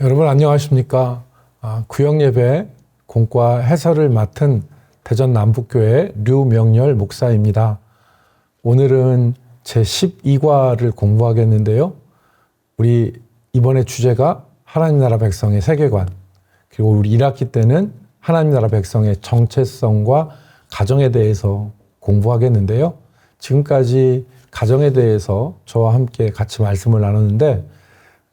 여러분 안녕하십니까? 아, 구역 예배 공과 해설을 맡은 대전 남북교회 류명열 목사입니다. 오늘은 제 12과를 공부하겠는데요. 우리 이번에 주제가 하나님 나라 백성의 세계관, 그리고 우리 1학기 때는 하나님 나라 백성의 정체성과 가정에 대해서 공부하겠는데요. 지금까지 가정에 대해서 저와 함께 같이 말씀을 나눴는데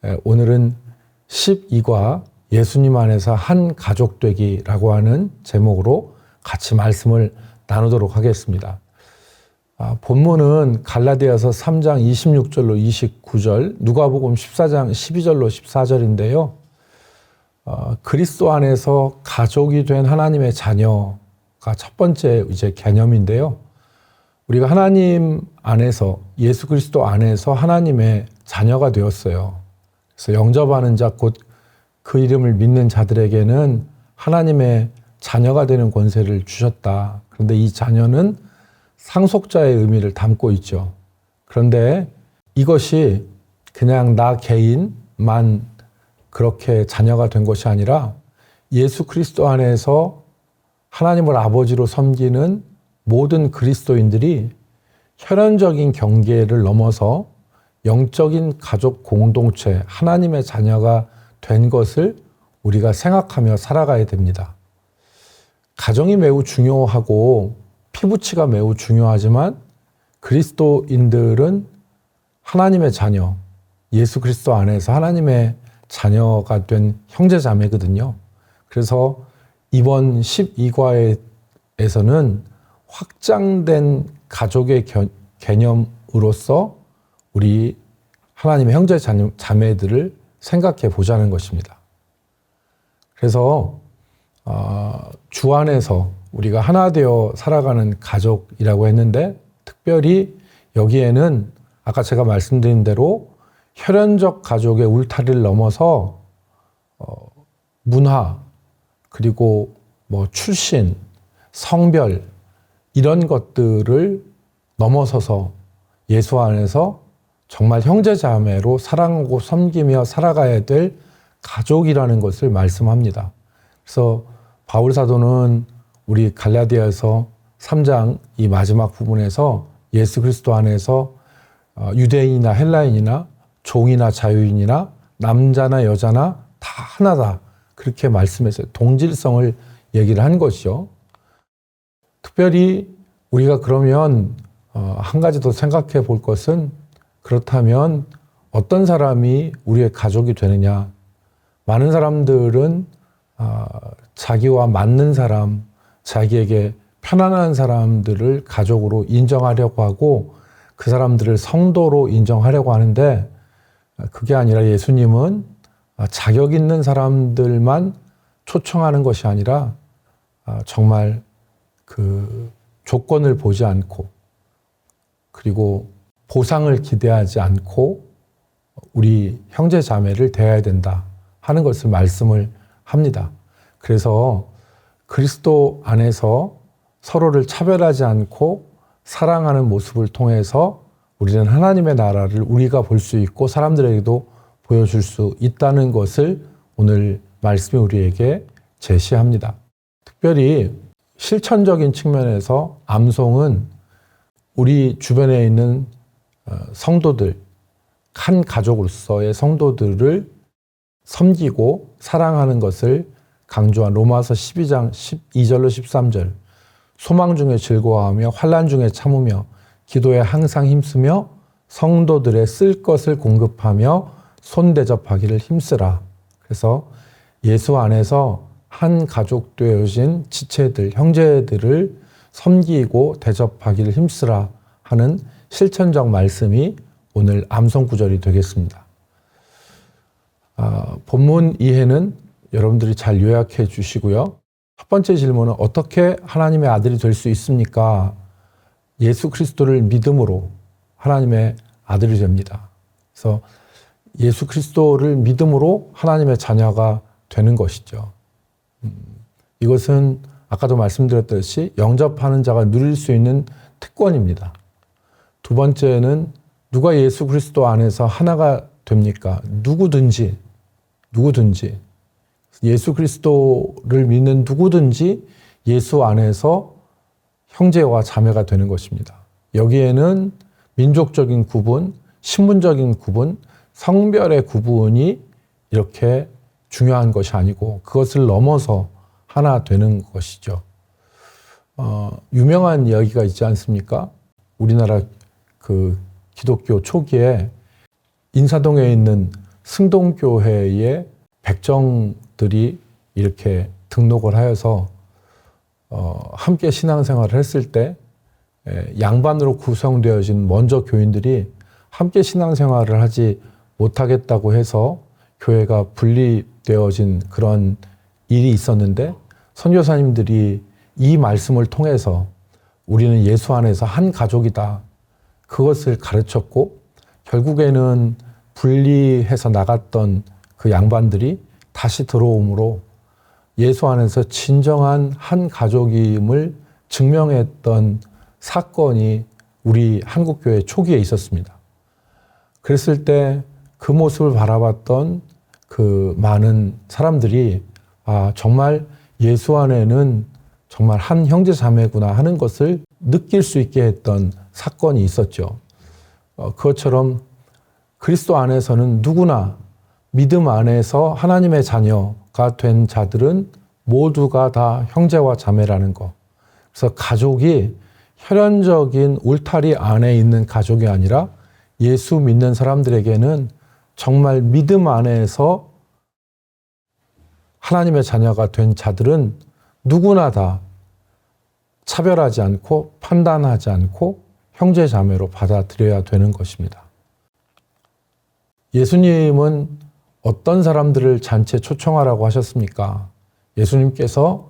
에, 오늘은 12과 예수님 안에서 한 가족 되기라고 하는 제목으로 같이 말씀을 나누도록 하겠습니다. 아, 본문은 갈라디아서 3장 26절로 29절, 누가복음 14장 12절로 14절인데요. 어, 그리스도 안에서 가족이 된 하나님의 자녀가 첫 번째 이제 개념인데요. 우리가 하나님 안에서 예수 그리스도 안에서 하나님의 자녀가 되었어요. 그래서 영접하는 자 곧 그 이름을 믿는 자들에게는 하나님의 자녀가 되는 권세를 주셨다. 그런데 이 자녀는 상속자의 의미를 담고 있죠. 그런데 이것이 그냥 나 개인만 그렇게 자녀가 된 것이 아니라 예수 그리스도 안에서 하나님을 아버지로 섬기는 모든 그리스도인들이 혈연적인 경계를 넘어서 영적인 가족 공동체, 하나님의 자녀가 된 것을 우리가 생각하며 살아가야 됩니다. 가정이 매우 중요하고 피부치가 매우 중요하지만 그리스도인들은 하나님의 자녀, 예수 그리스도 안에서 하나님의 자녀가 된 형제 자매거든요. 그래서 이번 12과에서는 확장된 가족의 개념으로서 우리 하나님의 형제 자매들을 생각해 보자는 것입니다. 그래서 어, 주 안에서 우리가 하나 되어 살아가는 가족이라고 했는데 특별히 여기에는 아까 제가 말씀드린 대로 혈연적 가족의 울타리를 넘어서 어, 문화 그리고 뭐 출신, 성별 이런 것들을 넘어서서 예수 안에서 정말 형제 자매로 사랑하고 섬기며 살아가야 될 가족이라는 것을 말씀합니다. 그래서 바울 사도는 우리 갈라디아서 3장 이 마지막 부분에서 예수 그리스도 안에서 어, 유대인이나 헬라인이나 종이나 자유인이나 남자나 여자나 다 하나다. 그렇게 말씀했어요. 동질성을 얘기를 한 것이죠. 특별히 우리가 그러면 어, 한 가지 더 생각해 볼 것은 그렇다면 어떤 사람이 우리의 가족이 되느냐. 많은 사람들은 어, 자기와 맞는 사람, 자기에게 편안한 사람들을 가족으로 인정하려고 하고 그 사람들을 성도로 인정하려고 하는데 그게 아니라 예수님은 자격 있는 사람들만 초청하는 것이 아니라 정말 그 조건을 보지 않고 그리고 보상을 기대하지 않고 우리 형제 자매를 대해야 된다 하는 것을 말씀을 합니다. 그래서 그리스도 안에서 서로를 차별하지 않고 사랑하는 모습을 통해서 우리는 하나님의 나라를 우리가 볼 수 있고 사람들에게도 보여줄 수 있다는 것을 오늘 말씀이 우리에게 제시합니다. 특별히 실천적인 측면에서 암송은 우리 주변에 있는 어, 성도들, 한 가족으로서의 성도들을 섬기고 사랑하는 것을 강조한 로마서 12장 12절로 13절 소망 중에 즐거워하며 환란 중에 참으며 기도에 항상 힘쓰며 성도들의 쓸 것을 공급하며 손 대접하기를 힘쓰라. 그래서 예수 안에서 한 가족 되어진 지체들, 형제들을 섬기고 대접하기를 힘쓰라 하는 실천적 말씀이 오늘 암송 구절이 되겠습니다. 아, 본문 이해는 여러분들이 잘 요약해 주시고요. 첫 번째 질문은 어떻게 하나님의 아들이 될 수 있습니까? 예수 그리스도를 믿음으로 하나님의 아들이 됩니다. 그래서 예수 그리스도를 믿음으로 하나님의 자녀가 되는 것이죠. 음, 이것은 아까도 말씀드렸듯이 영접하는 자가 누릴 수 있는 특권입니다. 두 번째는 누가 예수 그리스도 안에서 하나가 됩니까? 누구든지, 누구든지 예수 그리스도를 믿는 누구든지 예수 안에서 형제와 자매가 되는 것입니다. 여기에는 민족적인 구분, 신분적인 구분, 성별의 구분이 이렇게 중요한 것이 아니고 그것을 넘어서 하나 되는 것이죠. 어, 유명한 이야기가 있지 않습니까? 우리나라 그 기독교 초기에 인사동에 있는 승동교회의 백정들이 이렇게 등록을 하여서 어, 함께 신앙생활을 했을 때 에, 양반으로 구성되어진 먼저 교인들이 함께 신앙생활을 하지 못하겠다고 해서 교회가 분리되어진 그런 일이 있었는데 선교사님들이 이 말씀을 통해서 우리는 예수 안에서 한 가족이다. 그것을 가르쳤고 결국에는 분리해서 나갔던 그 양반들이 다시 들어옴으로 예수 안에서 진정한 한 가족임을 증명했던 사건이 우리 한국교회 초기에 있었습니다. 그랬을 때 그 모습을 바라봤던 그 많은 사람들이 아, 정말 예수 안에는 정말 한 형제 자매구나 하는 것을 느낄 수 있게 했던 사건이 있었죠. 어, 그것처럼 그리스도 안에서는 누구나 믿음 안에서 하나님의 자녀가 된 자들은 모두가 다 형제와 자매라는 거. 그래서 가족이 혈연적인 울타리 안에 있는 가족이 아니라 예수 믿는 사람들에게는 정말 믿음 안에서 하나님의 자녀가 된 자들은 누구나 다 차별하지 않고 판단하지 않고 형제 자매로 받아들여야 되는 것입니다. 예수님은 어떤 사람들을 잔치에 초청하라고 하셨습니까? 예수님께서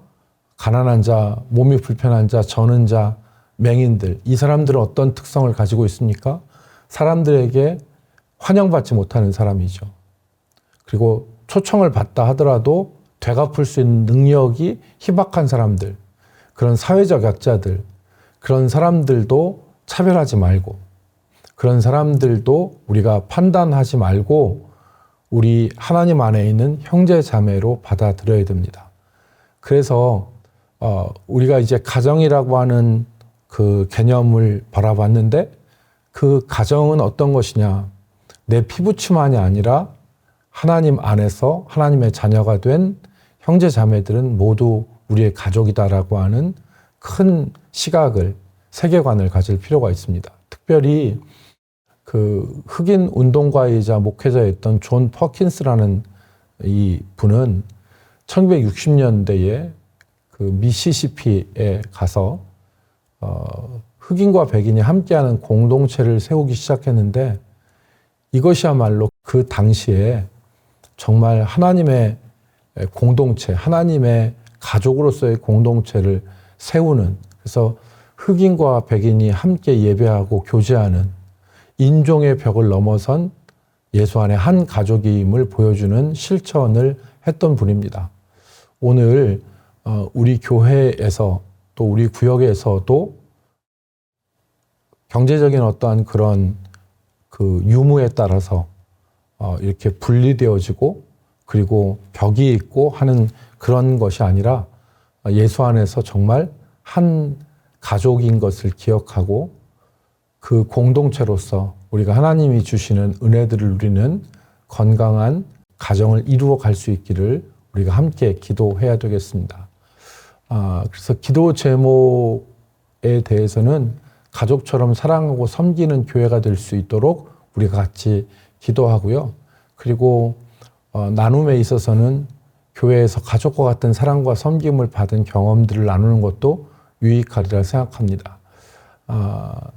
가난한 자, 몸이 불편한 자, 저는 자, 맹인들, 이 사람들은 어떤 특성을 가지고 있습니까? 사람들에게 환영받지 못하는 사람이죠. 그리고 초청을 받다 하더라도 되갚을 수 있는 능력이 희박한 사람들, 그런 사회적 약자들, 그런 사람들도 차별하지 말고, 그런 사람들도 우리가 판단하지 말고, 우리 하나님 안에 있는 형제 자매로 받아들여야 됩니다. 그래서 어, 우리가 이제 가정이라고 하는 그 개념을 바라봤는데 그 가정은 어떤 것이냐? 내 피부치만이 아니라 하나님 안에서 하나님의 자녀가 된 형제 자매들은 모두 우리의 가족이다라고 하는 큰 시각을 세계관을 가질 필요가 있습니다. 특별히 그 흑인 운동가이자 목회자였던 존 퍼킨스라는 이 분은 1960년대에 그 미시시피에 가서 어, 흑인과 백인이 함께하는 공동체를 세우기 시작했는데 이것이야말로 그 당시에 정말 하나님의 공동체, 하나님의 가족으로서의 공동체를 세우는 그래서 흑인과 백인이 함께 예배하고 교제하는 인종의 벽을 넘어선 예수 안에 한 가족임을 보여주는 실천을 했던 분입니다. 오늘 어, 우리 교회에서 또 우리 구역에서도 경제적인 어떠한 그런 그 유무에 따라서 어, 이렇게 분리되어지고 그리고 벽이 있고 하는 그런 것이 아니라 예수 안에서 정말 한 가족인 것을 기억하고 그 공동체로서 우리가 하나님이 주시는 은혜들을 누리는 건강한 가정을 이루어 갈 수 있기를 우리가 함께 기도해야 되겠습니다. 아, 그래서 기도 제목에 대해서는 가족처럼 사랑하고 섬기는 교회가 될 수 있도록 우리가 같이 기도하고요. 그리고 어, 나눔에 있어서는 교회에서 가족과 같은 사랑과 섬김을 받은 경험들을 나누는 것도 유익하리라 생각합니다. 아,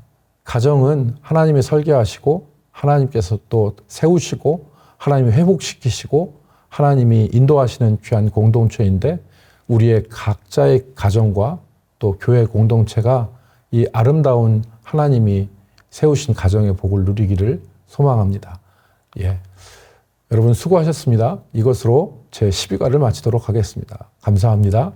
가정은 하나님이 설계하시고 하나님께서 또 세우시고 하나님이 회복시키시고 하나님이 인도하시는 귀한 공동체인데 우리의 각자의 가정과 또 교회 공동체가 이 아름다운 하나님이 세우신 가정의 복을 누리기를 소망합니다. 예. 여러분 수고하셨습니다. 이것으로 제 12과를 마치도록 하겠습니다. 감사합니다.